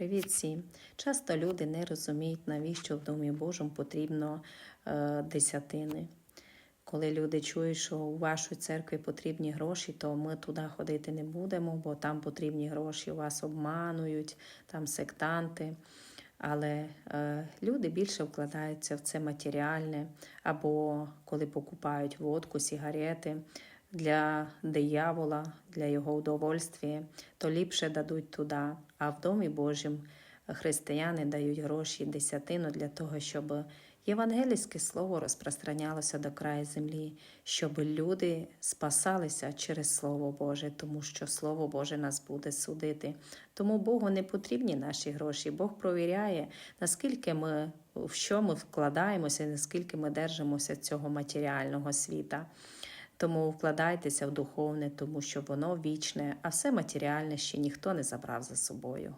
Привіт всім! Часто люди не розуміють, навіщо в Домі Божому потрібно е, десятини. Коли люди чують, що у вашій церкві потрібні гроші, то ми туди ходити не будемо, бо там потрібні гроші, вас обманують, там сектанти. Але е, люди більше вкладаються в це матеріальне, або коли покупають водку, сигарети для диявола, для його удовольствия, то ліпше дадуть туди. А в Домі Божім християни дають гроші десятину для того, щоб євангельське слово розпространялося до краю землі, щоб люди спасалися через Слово Боже, тому що Слово Боже нас буде судити. Тому Богу не потрібні наші гроші. Бог провіряє, наскільки ми в що ми вкладаємося, наскільки ми держимося цього матеріального світа. Тому вкладайтеся в духовне, тому що воно вічне, а все матеріальне ще ніхто не забрав за собою.